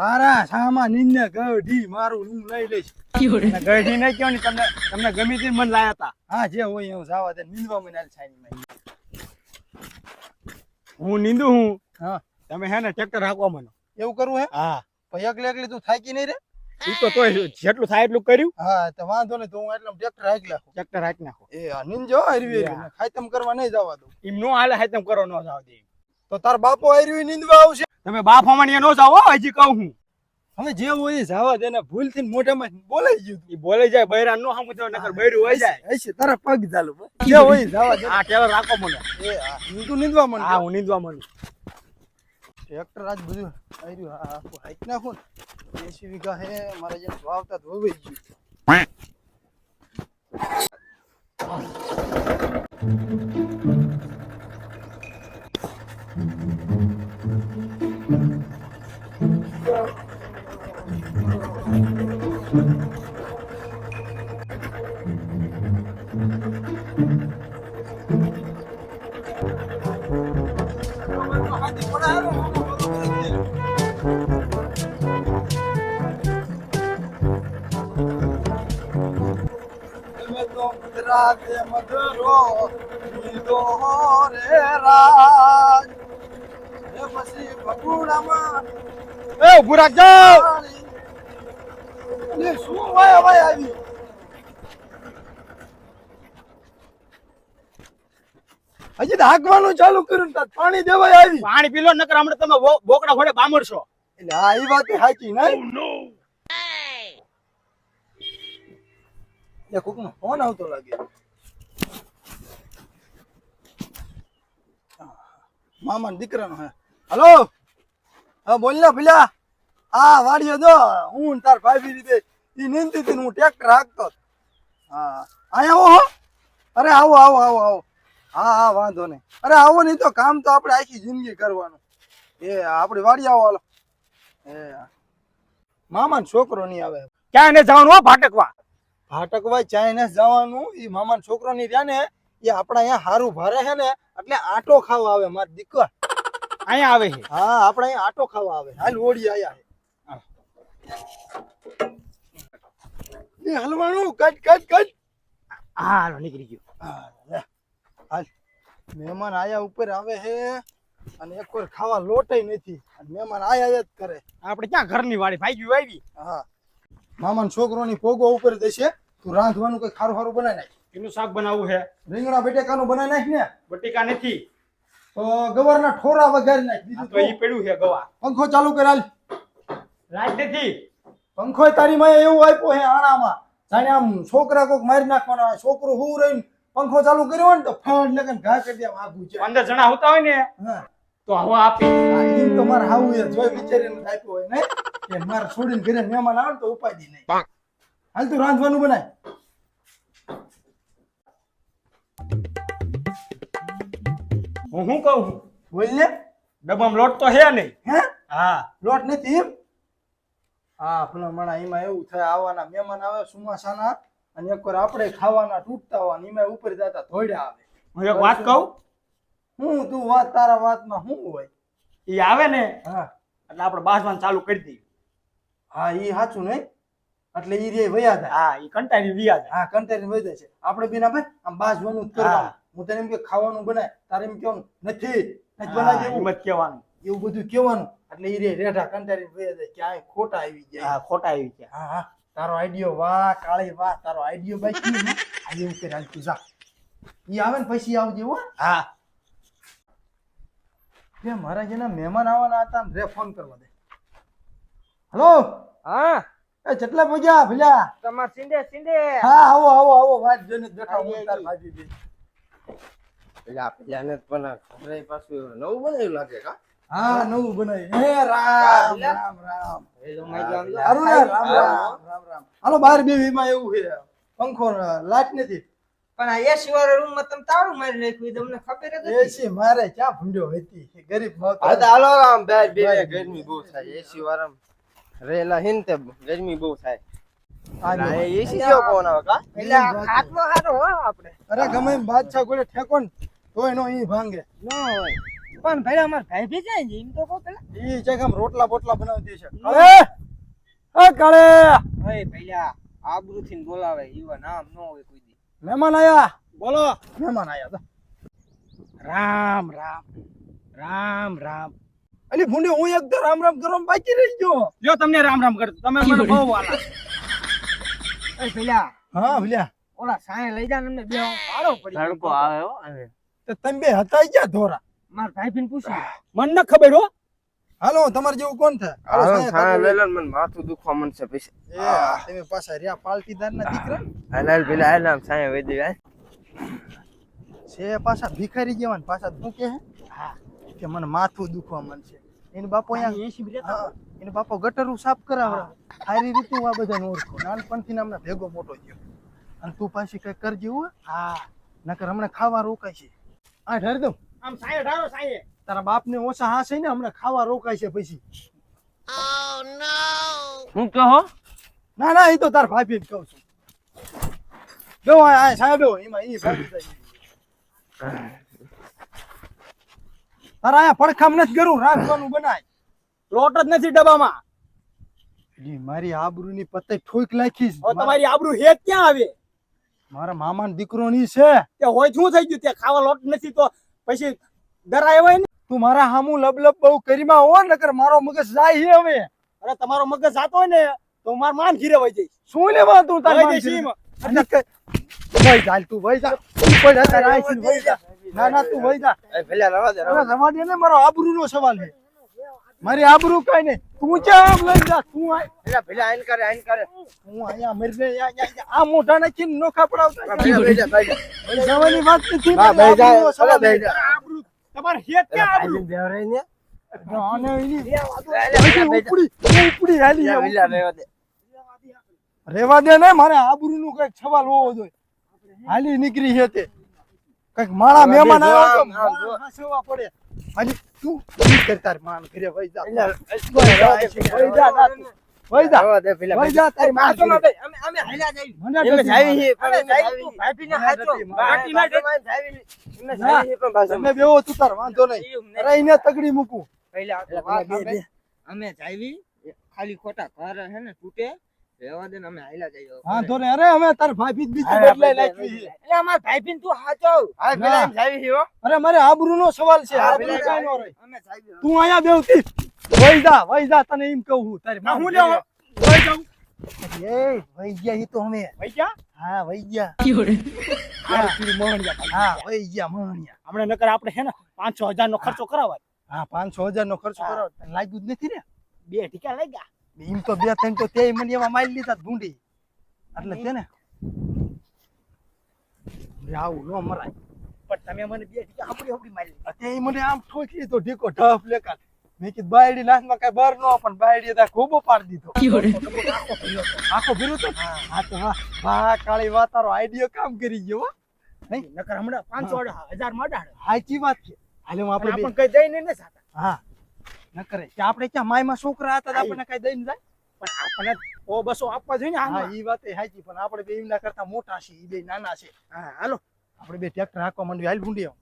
તારા સામા નિંદે ગઢી મારું હું લઈ લઈશ. ગઢી નહીં કયો ને તમને તમને ગમી તે મન લાયા હતા હા જે હોય એવું જાવા દે નિંદવા મને છાની હું નીંદુ હું? હા. તમે હે ને ટ્રેક્ટર હાકવા મને એવું કરવું હે? હા. પછી એકલે એકલી તું થાકી નહીં રે? ઈ તો તોય જેટલું થાય એટલું કર્યું. હા તો વાંધો નહીં તો હું એટલે ટ્રેક્ટર હાકી નાખું. ટ્રેક્ટર હાકી નાખો. એ નિંજો હરવી. ખાતમ કરવા નહીં જવા દઉં. એમ નો હાલે હાય કરવા કરો નો જાવ દે તો તાર બાપો હરવી નીંદવા આવશે. તમે બાફા માં નો જાવ હો, હજી કહું હું. હવે જે હોય જાવા જવા દે ને ભૂલથી ને મોઢામાં બોલાઈ ગયું ઈ બોલાઈ જાય બૈરા નો હમ તો નકર બૈરું હોય જાય. હશે તારા પગ ચાલુ. જે હોય જાવા દે. હા ટેલર રાખો મને. એ હું તું નિંદવા મને હા હું નીંદવા મને ટ્રેક્ટર આજ બધું આવ્યું હા આખું હાઈક નાખું ને. એસી વીઘા હે મારે જેમ વાવતા ધોવાઈ ગયું. તમે તો ગુજરાતે મધુરો લીધો રે રાજ એ પછી ભગુડામાં એટલે શું વાય વાય આવી હજી તો હાંકવાનું ચાલુ કર્યું તાર પાણી દેવાય આવી. પાણી પીલો નકર હમણે તમે બોકડા ઘોડે બામડશો એટલે આ એ વાત સાચી નહીં. એ કોકનો ફોન આવતો લાગે. મામા દીકરાનો હે. હલો? હા બોલ ને ભીલા હા વાડીએ દો હું ને તાર ભાભી રીતે ઈ નીંદતી હતી હું ટ્રેક્ટર હાંકતો હા. અહીંયા આવો હો. અરે આવો આવો આવો આવો. હા હા વાંધો નહીં. અરે આવો નહીં તો કામ તો આપણે આખી જિંદગી કરવાનું. એ આપણી વાડી આવો હાલો. એ મામાનો છોકરો નહીં આવે. ક્યાં એને જવાનું હો ભાટકવા. ભાટકવા ચાઇનીઝ જવાનું. એ મામાનો છોકરો નહીં રહ્યા ને એ આપણા અહીંયા હારું ભારે છે ને એટલે આટો ખાવા આવે મારી દીકરા. અહીંયા આવે છે. હા આપણા અહીંયા આટો ખાવા આવે. હાલ ઓડી આયા છે. એ હલવાનું કટ કટ કટ. હા હાલો નીકળી ગયું. હા, હાલ. મહેમાન આયા ઉપર આવે હે અને એક વાર ખાવા લોટય નથી. અને મહેમાન આયા જ કરે. આપણે ક્યાં ઘરની વાડી? ભાઈ ગયું આવી. હા. મામાનો છોકરોની પોગો ઉપર દેશે તું રાંધવાનું કઈ ખારું ખારું બનાવી નાખ. એનું શાક બનાવવું છે. રીંગણા બટેકાનું બનાવી નાખ ને. બટેકા નથી. તો ગવરના ઠોરા વગાડી નાખ. તો ઈ પડ્યું છે ગવા. પંખો ચાલુ કર હાલ રાજ પંખો તારી માં એવું આપ્યો હે આણામાં. જાણે આમ છોકરા કોક મારી નાખવાના હોય છોકરું હું રહીને પંખો ચાલુ કર્યો ને તો ફાડ લગન ઘા કરી દે આમ છે. પંદર જણા હોતા હોય ને હા. તો હવા આપી. હા, એમ તો મારે હાવું એ જોઈ વિચારીને આપ્યો હોય ને કે માર છોડીને ઘરે મહેમાન આવે ને તો ઉપાડી નહીં. હાલ તું રાંધવાનું બનાય. હું શું કહું? બોલ ને. ડબ્બામાં લોટ તો હે નહીં. હે? હા. લોટ નથી એમ? હા પેલા હમણાં એમાં એવું થાય આવવાના મહેમાન આવે સુમાસાના અને એકવાર આપણે ખાવાના તૂટતા હોય એમાં ઉપર જતા ધોડ્યા આવે. હું એક વાત કહું? હું તું વાત તારા વાતમાં શું હોય? એ આવે ને હા. એટલે આપણે બાસવાન ચાલુ કરી દઈએ. હા એ સાચું નહીં? એટલે ઈ રે વયા જાય. હા ઈ કંટાળી વ્યાજ હા કંટાળી વયા જાય છે. આપણે બીના ભાઈ આમ બાજવાનું જ કરવાનું. હું તને એમ કે ખાવાનું બનાય તારે એમ કેવાનું નથી નથી બનાવી દેવું. મત કહેવાનું. એવું બધું કેવાનું એટલે એ રે રેઢા કંટાળી વહી જાય ક્યાંય ખોટા આવી જાય. હા ખોટા આવી ગયા હા હા. તારો આઈડિયો વાહ કાળી વાહ તારો આઈડિયો બાકી આ એવું કરે હાલ તું જા. એ આવે ને પછી આવજે હો. હા. બે મારા જેના મહેમાન આવવાના હતા રે ફોન કરવા દે. હલો? હા. એ કેટલા મજા ભલ્યા? તમાર સિંધે સિંડે. હા આવો આવો આવો. વાત જોઈને બેઠા હું તાર ભાજી દે. પેલા પેલાને પણ ખબર પાછું. નવું બનાવ્યું લાગે કા? હા નવું બનાવી હે રામ રામ રામ. તો ને રામ રામ રામ રામ હાલો બાર બે માં એવું છે. પંખો લાઈટ નથી. પણ આ એસી વાળા રૂમમાં તમે તાળું મારી નાખ્યું તમને ખબર જ હતી. એસી મારે ક્યાં ભૂંડ્યો હતી? ગરીબ મોત હા તો હાલો આમ બે બે. ગરમી બહુ થાય. એસી વાળા રેલા હિન તે ગરમી બહુ થાય. એસી જેવો કોણ આવે કા? એટલે હાથમાં હારો હો આપણે. અરે ગમે એમ બાદશાહ કોઈ ઠેકો ને તોય નો ઈ ભાંગે. ન હોય. પણ ભાઈ અમાર ભાઈ ભી જાય ને એમ તો કો પેલા. ઈ છે આમ રોટલા બોટલા બનાવતી છે અરે એ કાળે? ઓય પેલા આબરૂ થી બોલાવે ઈવા નામ ન હોય કોઈ દી. મહેમાન આયા? બોલો. મહેમાન આયા તો. રામ રામ રામ રામ. અલી ભૂંડે હું એક તો રામ રામ કરવા બાકી રહી ગયો. જો તમને રામ રામ કરતો તમે મને બહુ વાલા એ પેલા હા ભલ્યા ઓલા સાય લઈ જા ને બે પાડો પડી. તડકો આવે હો આવે તો તમે બે હતા ક્યાં ધોરા. માર ભાઈ ભીન પૂછ્યું મન ન ખબર હો. હાલો તમારે જેવું કોણ થાય? હાલો, સાહેબ, લેલન મન માથું દુખવા મન છે પૈસા તમે પાછા રિયા પાલટીદાર ના? દીકરા હાલાલ પેલા હાલામ આમ વેદી છે પાછા ભિખારી જેવા ને પાછા તું કે હે? હા કે મને માથું દુખવા મન છે એને બાપો અહીંયા એસી રહેતા એને બાપો ગટરું સાફ કરાવડા સારી રીતે આ બધા ઓળખો. નાનપણથી ને હમણાં ભેગો મોટો થયો. અને તું પાછી કઈ કરજે હો હા. નકર હમણાં ખાવા રોકાય છે. આ ઢાર દઉં આમ સાયે ઢાળો સાયે તારા બાપને ઓછા હા છે ને હમણાં ખાવા રોકાય છે પછી. હું કહો? ના ના એ તો તાર ભાભી જ કહું છું. બેહો આ આ સાહેબ એમાં ઈ ભાભી થાય. તારા આ પડખામ નથી કરું રાખવાનું બનાય. લોટ જ નથી ડબ્બામાં. મારી મારી આબરૂની પત્તે ઠોક લાખીશ તમારી આબરૂ હેત ક્યાં આવે? મારા મામાનો દીકરો ની છે. તે હોય શું થઈ ગયું? ત્યાં ખાવા લોટ નથી તો પછી ડરાય હોય ને? તું મારા હામું લબલબ બહુ કરીમાં હો નકર મારો મગજ જાય છે હવે. અરે તમારો મગજ જાતો હોય ને તો માર માન ઘીરે વઈ જઈશ. શું લેવા તું તારે વઈ જઈશ. વઈ જા તું વઈ જા. તું પણ અત્યારે આઈ વઈ જા. ના ના તું વઈ જા. ભલે રવા દે રવા દે. ને મારો આબરૂ નો સવાલ છે. મારી આબરૂ કઈ નહીં તું ચા આમ લઈ જા તું આ પેલા પેલા આઈન કરે આઈન કરે. હું અહીંયા મરીને આ મોઢા નોખા પડાવતા પેલા બેજા બેજા વઈ જવાની વાત નથી હા, મારી બેજા, ચલો સવાલ જા આબરૂ તમાર હેત કે આબરૂ. બેવરાઈ ને? રેવા દે રેવા દે ને મારે આબરૂનું કંઈક સવાલ હોવો જોઈએ. હાલી નીકળી છે તે. કંઈક મારા મહેમાન જો આવ્યો જો. પડે. હાલી. તું તું કર તાર માન ઘરે વઈ જા. વઈ જા, વઈ જા. વઈ જા તારી. અમે અમે હાલ્યા જઈ મને જાવી હાચો. જાવી જાવી પણ બેહો તું તાર વાંધો નહીં. અરે એને તગડી મૂકું. પહેલા. અમે જાવી ખાલી ખોટા ઘર હે ને તૂટે. રહેવા દે ને અમે હાલ્યા જઈએ વાંધો નહીં અરે અમે તાર ભાભી બીજી બદલાઈ આપણે છે એટલે અમાર ભાઈબીન તું હાચો હા. પેલા એમ જાવી હો અરે મારે આબરૂનો સવાલ છે. આબરૂ પેલા નો રહે. અમે જાવી તું અહીંયા બેવતી વઈ જા વઈ જા તને એમ કહું છું. તારી ના હું લેવો વઈ જાઉં. એ વઈ ગયા ઈ તો અમે. વઈ ગયા? હા વઈ ગયા. હા. મોહણિયા. હા વઈ ગયા હમણાં નકર આપણે હે ને પાંચસો હજાર નો ખર્ચો કરાવાય હા પાંચસો હજાર નો ખર્ચો કરાવ લાગ્યું જ નથી ને? બે ટીકા લઈ ગયા એમ તો બે ત્રણ તો તે મને એમાં મારી લીધા ભૂંડી. એટલે છે ને આવું ન મરાય. પણ તમે મને બે ટીકા આપડી આપડી મારી લીધી. તે મને આમ ઠોકી તો ઢીકો ઢફ લેકા મેં કીધું બાયડી નાથમાં કઈ બાર ન પણ બાયડી ત્યાં ખૂબ પાડ દીધો. આખો ભીરો તો? હા. તો વાહ વાહ કાળી વાત તારો આઈડિયો કામ કરી ગયો હો. નહીં? નકર હમણાં પાંચસો હજારમાં અઢાર. હાચી વાત છે. હાલે હું આપણે આપણે કઈ જઈને ને સાતા. હા. ન કરે. કે આપણે ક્યાં માયમાં છોકરા હતા આપણને કઈ દઈને જાય? પણ આપણને ઓ બસો આપવા જોઈએ ને હા એ વાત સાચી પણ આપણે બે એમના કરતા મોટા છે એ બે નાના છે. હા હાલો. આપણે બે ટ્રેક્ટર હાંકવા માંડવી હાલ ભૂંડી આવું.